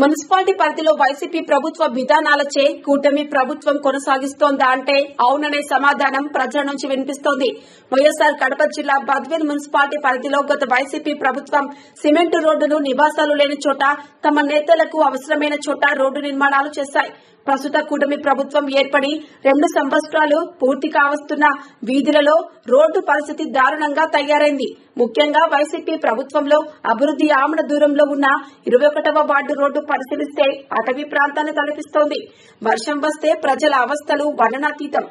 Municipality పరిధిలో YCP ప్రభుత్వ విధానాలచే కూటమి ప్రభుత్వం కొనసాగిస్తోందా అంటే అవుననే సమాధానం ప్రజల నుంచి వినిపిస్తోంది. వైఎస్సార్ కడప జిల్లా బద్వేల్ మున్సిపాలిటీ పరిధిలో గత వైసీపీ ప్రభుత్వం సిమెంటు రోడ్డును నివాసాలు లేని చోట తమ నేతలకు అవసరమైన చోట రోడ్డు నిర్మాణాలు చేశాయి. ప్రస్తుత కూటమి ప్రభుత్వం ఏర్పడి రెండు సంవత్సరాలు పూర్తి కావస్తున్న వీధులలో రోడ్డు పరిస్థితి దారుణంగా తయారైంది. ముఖ్యంగా వైసీపీ ప్రభుత్వంలో అభివృద్ది ఆమడ దూరంలో ఉన్న ఇరవై ఒకటవ వార్డు రోడ్డు పరిశీలిస్తే అటవీ ప్రాంతాన్ని తలపిస్తోంది. వర్షం వస్తే ప్రజల అవస్థలు వర్ణనాతీతం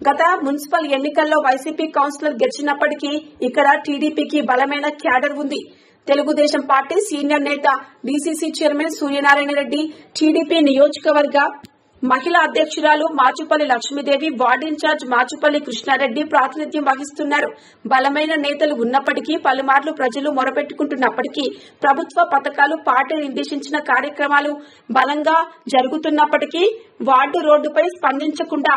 గత మున్సిపల్ ఎన్నికల్లో వైసీపీ కౌన్సిలర్ గెలిచినప్పటికీ ఇక్కడ టీడీపీకి బలమైన క్యాడర్ ఉంది. తెలుగుదేశం పార్టీ సీనియర్ నేత DCC chairman Suryanarayana Reddy TDP నియోజకవర్గ మహిళా అధ్యక్షురాలు Machupalli Lakshmidevi ward in charge Machupalli Krishnareddy ప్రాతినిధ్యం వహిస్తున్నారు. బలమైన నేతలు ఉన్నప్పటికీ పలుమార్లు ప్రజలు మొరపెట్టుకుంటున్నప్పటికీ ప్రభుత్వ పథకాలు పార్టీ నిర్దేశించిన కార్యక్రమాలు బలంగా జరుగుతున్నప్పటికీ వార్డు రోడ్డుపై స్పందించకుండా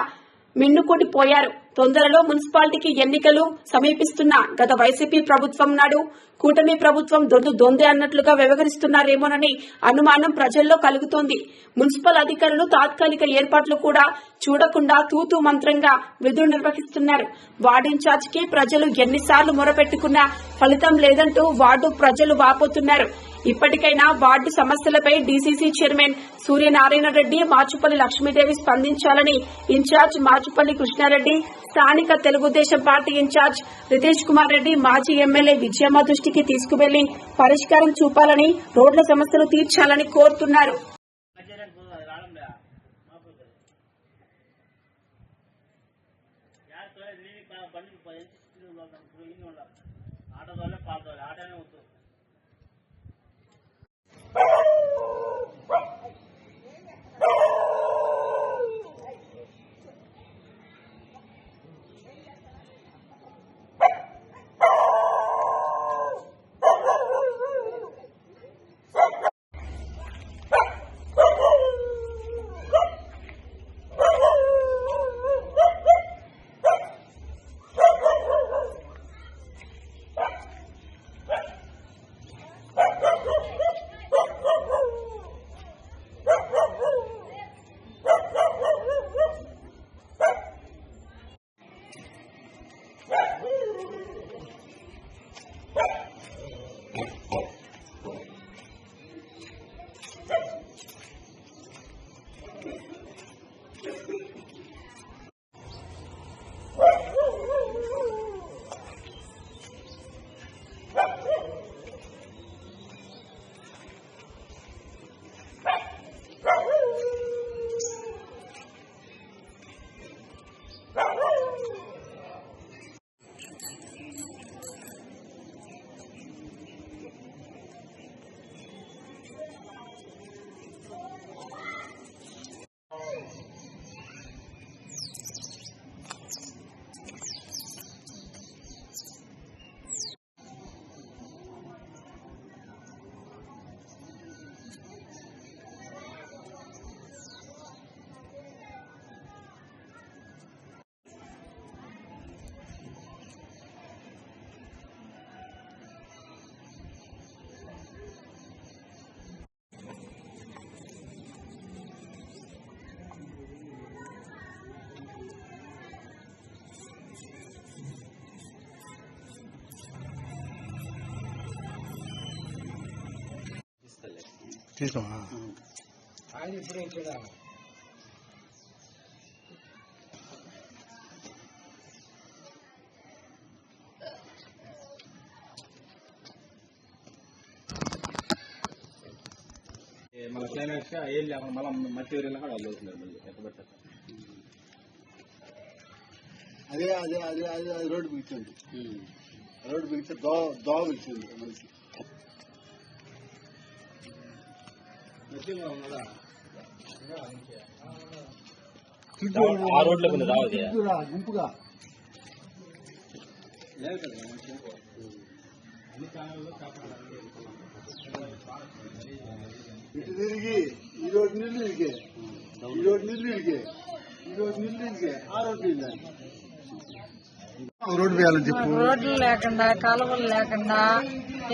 మిన్నుకొనిపోయారు తొందరలో మున్సిపాలిటీకి ఎన్నికలు సమీపిస్తున్న గత వైసీపీ ప్రభుత్వం నాడు కూటమి ప్రభుత్వం దొందు దొందే అన్నట్లుగా వ్యవహరిస్తున్నారేమోనని అనుమానం ప్రజల్లో కలుగుతోంది. మున్సిపల్ అధికారులు తాత్కాలిక ఏర్పాట్లు కూడా చూడకుండా తూతు మంత్రంగా విధులు నిర్వహిస్తున్నారు. వార్డు ఇన్ఛార్జికి ప్రజలు ఎన్నిసార్లు మొరపెట్టుకున్నా ఫలితం లేదంటూ వార్డు ప్రజలు వాపోతున్నారు. ఇప్పటికైనా వార్డు సమస్యలపై డీసీసీ చైర్మన్ సూర్యనారాయణ రెడ్డి మాచుపల్లి లక్ష్మీదేవి స్పందించాలని ఇన్ఛార్జ్ మాచుపల్లి కృష్ణారెడ్డి స్థానిక Telugu Desam party in charge Ritesh Kumar Reddy మాజీ ఎమ్మెల్యే విజయమ్మ దృష్టికి తీసుకువెళ్ళి పరిష్కారం చూపాలని రోడ్ల సమస్యలు తీర్చాలని కోరుతున్నారు. ఆటో తోలే పాలు ఆటోనే తీసుకోమా మళ్ళీ క్లైమాక్స్గా ఏం లేకుండా మళ్ళీ మట్టి వేరేలా కూడా వాళ్ళు అవుతున్నారు మళ్ళీ ఎక్కడ పెట్టారు అదే అదే అదే అదే అది రోడ్డు పిలిచింది రోడ్డు పిలిచి దో దోవ పిలిచింది మనిషి ఆ రోడ్లో కొంచెం రావది గుంపుగా గుంపుగా ఇటు తిరిగి ఈ రోడ్డు నీళ్ళు ఇరిగే ఈ రోడ్డు నీళ్ళు ఇరిగే ఈ రోడ్డు నీళ్ళు ఇరిగే ఆ రోడ్డు నీళ్ళు రోడ్డు వేయాలని చెప్పు రోడ్లు లేకుండా కాలువలు లేకుండా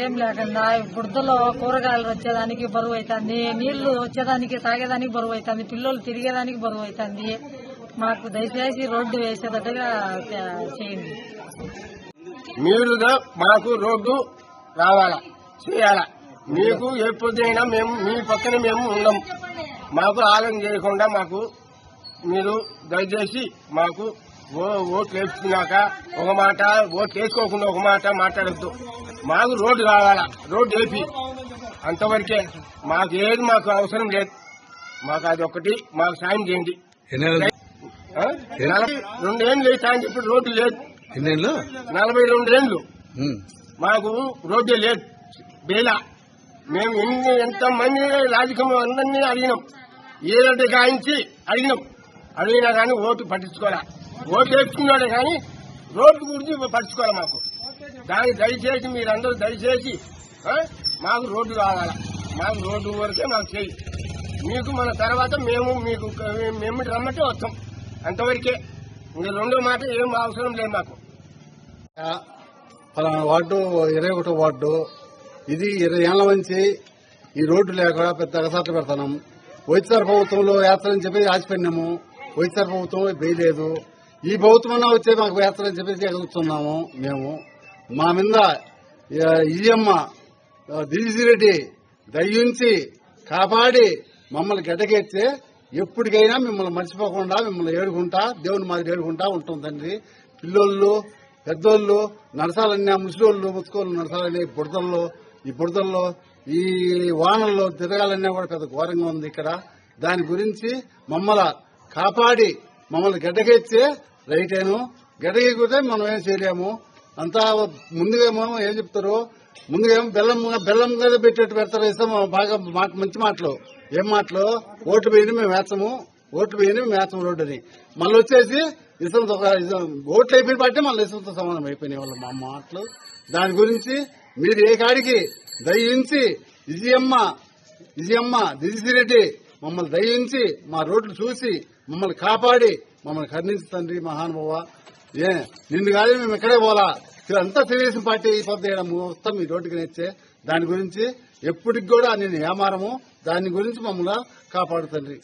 ఏం లేకుండా బుడ్డలో కూరగాయలు వచ్చేదానికి బరువు అవుతుంది నీళ్ళు వచ్చేదానికి తాగేదానికి బరువు అవుతుంది పిల్లలు తిరిగేదానికి బరువు అవుతుంది మాకు దయచేసి రోడ్డు వేసేటట్టుగా చేయండి. మీరుగా మాకు రోడ్డు రావాలా చేయాలా? మీకు ఎప్పుడైనా మేము మీ పక్కన మేము ఉన్నాం మాకు ఆలయం చేయకుండా మాకు మీరు దయచేసి మాకు ఓట్లు వేసుకున్నాక ఒక మాట ఓట్లు వేసుకోకుండా ఒక మాట మాట్లాడద్దు. మాకు రోడ్డు కావాలా? రోడ్డు వేపి అంతవరకే మాకు ఏది మాకు అవసరం లేదు. మాకు అది ఒకటి మాకు సాయం చేయండి. రెండేళ్ళు అవుతా అని చెప్పి రోడ్డు లేదు. నలభై రెండేళ్ళు ఉమ్. మాకు రోడ్డు లేదు. బేలా. మేము ఎన్ని ఎంతమంది రాజకీయం అందరినీ అడిగినాం. ఏదంటే గాయించి అడిగినాం. అడిగినా కానీ ఓటు పట్టించుకోలే. ఓటు వేసుకున్నాడే కానీ రోడ్డు గురించి పట్టించుకోలే మాకు. దాన్ని దయచేసి మీరందరూ దయచేసి ఆ, మాకు రోడ్డు కావాలా? మాకు రోడ్డు వరకే మాకు చేయి. మీకు మన తర్వాత మేము మీకు మేము రమ్మంటే వస్తాం. అంతవరకే. ఇంకా రెండో మాట ఏం అవసరం లేదు మాకు. పలానా వార్డు ఇరవై ఒకటో వార్డు ఇది ఇరవై ఏళ్ళ నుంచి ఈ రోడ్డు లేక పెద్ద అగసాట్లు పెడతాం వైఎస్ఆర్ ప్రభుత్వంలో యాత్ర అని చెప్పి ఆశపడినాము. వైఎస్ఆర్ ప్రభుత్వం వేయలేదు. ఈ ప్రభుత్వం వచ్చే మాకు వేస్తారని అని చెప్పేసి ఎగురుతున్నాము మేము. మా మీద ఈఎమ్మ దిలీసి రెడ్డి దయ్యుంచి కాపాడి మమ్మల్ని గడ్డకెత్తే ఎప్పటికైనా మిమ్మల్ని మర్చిపోకుండా మిమ్మల్ని ఏడుకుంటా దేవుని మాది ఏడుకుంటా ఉంటుంది తండ్రి పిల్లోళ్ళు పెద్దోళ్ళు నరసాలన్నీ ఆ ముసలోళ్ళు ముసుకోళ్ళు నరసాలని ఈ బుడతల్లో ఈ బుడతల్లో ఈ వానల్లో తిరగాలన్నా కూడా పెద్ద ఘోరంగా ఉంది ఇక్కడ. దాని గురించి మమ్మల్ని కాపాడి మమ్మల్ని గడ్డకెచ్చే రైటేను? గడ్డకెక్కితే మనం ఏం చేయలేము. అంతా ముందుగేమో ఏం చెప్తారు ముందుగేమో బెల్లం బెల్లం కదా పెట్టేట్టు పెడతారు ఇస్తాం బాగా మాట మంచి మాటలు. ఏం మాటలు? ఓట్లు వేయని మేము వేస్తాము. ఓట్లు వేయని మేము వేస్తాము రోడ్డుని మళ్ళీ వచ్చేసి ఇసంతో ఒక- ఓట్లు అయిపోయిన బట్టి మళ్ళీ ఇసంతో సమానం అయిపోయినాయి వాళ్ళు మా మాటలు. దాని గురించి మీరు ఏ కాడికి దయించి విజయమ్మ విజయమ్మ దిజిసిరెడ్డి మమ్మల్ని దయించి మా రోడ్లు చూసి మమ్మల్ని కాపాడి మమ్మల్ని కరుణించి తండ్రి మహానుభావ. ఏ నిన్ను కాదు మేము ఇక్కడే పోలా. అంతా తెలుగుదేశం పార్టీ ఈ పద్ధతి మొత్తం మీ రోడ్డుకి నేర్చే. దాని గురించి ఎప్పటికి కూడా నేను ఏమారము దాని గురించి మమ్మల్ని కాపాడు తండ్రి.